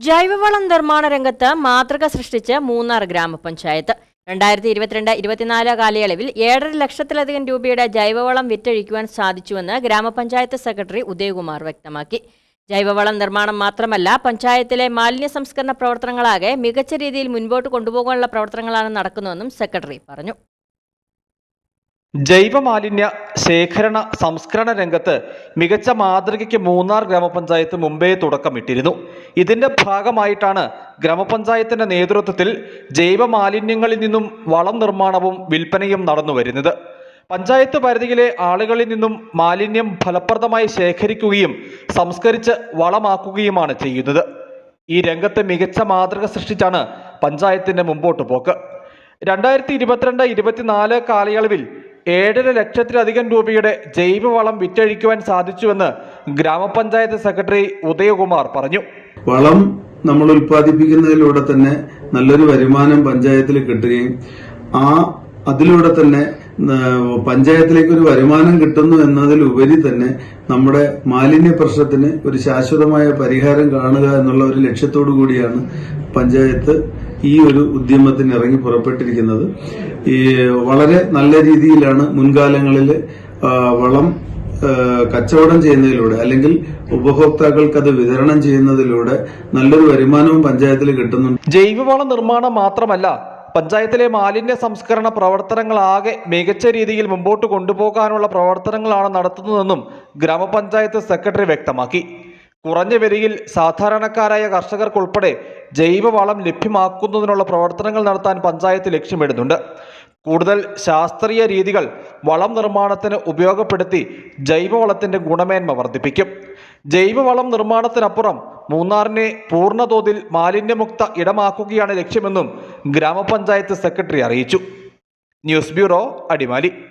ജൈവവളം നിർമ്മാണ രംഗത്ത് മാതൃക സൃഷ്ടിച്ച് മൂന്നാർ ഗ്രാമപഞ്ചായത്ത്. രണ്ടായിരത്തി ഇരുപത്തിരണ്ട് ഇരുപത്തിനാല് കാലയളവിൽ ഏഴര ലക്ഷത്തിലധികം രൂപയുടെ ജൈവവളം വിറ്റഴിക്കുവാൻ സാധിച്ചുവെന്ന് ഗ്രാമപഞ്ചായത്ത് സെക്രട്ടറി ഉദയകുമാർ വ്യക്തമാക്കി. ജൈവവളം നിർമ്മാണം മാത്രമല്ല പഞ്ചായത്തിലെ മാലിന്യ സംസ്കരണ പ്രവർത്തനങ്ങളാകെ മികച്ച രീതിയിൽ മുൻപോട്ട് കൊണ്ടുപോകാനുള്ള പ്രവർത്തനങ്ങളാണ് നടക്കുന്നതെന്നും സെക്രട്ടറി പറഞ്ഞു. ജൈവമാലിന്യ ശേഖരണ സംസ്കരണ രംഗത്ത് മികച്ച മാതൃകയ്ക്ക് മൂന്നാർ ഗ്രാമപഞ്ചായത്ത് മുമ്പേ തുടക്കമിട്ടിരുന്നു. ഇതിന്റെ ഭാഗമായിട്ടാണ് ഗ്രാമപഞ്ചായത്തിന്റെ നേതൃത്വത്തിൽ ജൈവമാലിന്യങ്ങളിൽ നിന്നും വളം നിർമ്മാണവും വിൽപ്പനയും നടന്നു വരുന്നത്. പഞ്ചായത്ത് പരിധിയിലെ ആളുകളിൽ നിന്നും മാലിന്യം ഫലപ്രദമായി ശേഖരിക്കുകയും സംസ്കരിച്ച് വളമാക്കുകയുമാണ് ചെയ്യുന്നത്. ഈ രംഗത്ത് മികച്ച മാതൃക സൃഷ്ടിച്ചാണ് പഞ്ചായത്തിന്റെ മുമ്പോട്ട് പോക്ക്. രണ്ടായിരത്തി ഇരുപത്തിരണ്ട് ഇരുപത്തിനാല് കാലയളവിൽ ഏഴര ലക്ഷത്തിലധികം രൂപയുടെ ജൈവവളം വിറ്റഴിക്കുവാൻ സാധിച്ചുവെന്ന് ഗ്രാമപഞ്ചായത്ത് സെക്രട്ടറി ഉദയകുമാർ പറഞ്ഞു. വളം നമ്മൾ ഉൽപ്പാദിപ്പിക്കുന്നതിലൂടെ തന്നെ നല്ലൊരു വരുമാനം പഞ്ചായത്തിൽ കിട്ടുകയും ആ അതിലൂടെ തന്നെ പഞ്ചായത്തിലേക്ക് ഒരു വരുമാനം കിട്ടുന്നു എന്നതിലുപരി തന്നെ നമ്മുടെ മാലിന്യ പ്രശ്നത്തിന് ഒരു ശാശ്വതമായ പരിഹാരം കാണുക എന്നുള്ള ഒരു ലക്ഷ്യത്തോടു കൂടിയാണ് പഞ്ചായത്ത് ഈ ഒരു ഉദ്യമത്തിന് ഇറങ്ങി പുറപ്പെട്ടിരിക്കുന്നത്. ഈ വളരെ നല്ല രീതിയിലാണ് മുൻകാലങ്ങളിൽ വളം കച്ചവടം ചെയ്യുന്നതിലൂടെ അല്ലെങ്കിൽ ഉപഭോക്താക്കൾക്ക് അത് വിതരണം ചെയ്യുന്നതിലൂടെ നല്ലൊരു വരുമാനവും പഞ്ചായത്തിൽ കിട്ടുന്നുണ്ട്. ജൈവവളം നിർമ്മാണം മാത്രമല്ല പഞ്ചായത്തിലെ മാലിന്യ സംസ്കരണ പ്രവർത്തനങ്ങളാകെ മികച്ച രീതിയിൽ മുമ്പോട്ട് കൊണ്ടുപോകാനുള്ള പ്രവർത്തനങ്ങളാണ് നടത്തുന്നതെന്നും ഗ്രാമപഞ്ചായത്ത് സെക്രട്ടറി വ്യക്തമാക്കി. കുറഞ്ഞ വിലയിൽ സാധാരണക്കാരായ കർഷകർക്കുൾപ്പെടെ ജൈവവളം ലഭ്യമാക്കുന്നതിനുള്ള പ്രവർത്തനങ്ങൾ നടത്താൻ പഞ്ചായത്ത് ലക്ഷ്യമിടുന്നുണ്ട്. കൂടുതൽ ശാസ്ത്രീയ രീതികൾ വളം നിർമ്മാണത്തിന് ഉപയോഗപ്പെടുത്തി ജൈവവളത്തിന്റെ ഗുണമേന്മ വർദ്ധിപ്പിക്കും. ജൈവവളം നിർമ്മാണത്തിനപ്പുറം മൂന്നാറിനെ പൂർണതോതിൽ മാലിന്യമുക്ത ഇടമാക്കുകയാണ് ലക്ഷ്യമെന്നും ഗ്രാമപഞ്ചായത്ത് സെക്രട്ടറി അറിയിച്ചു. News bureau Adimali.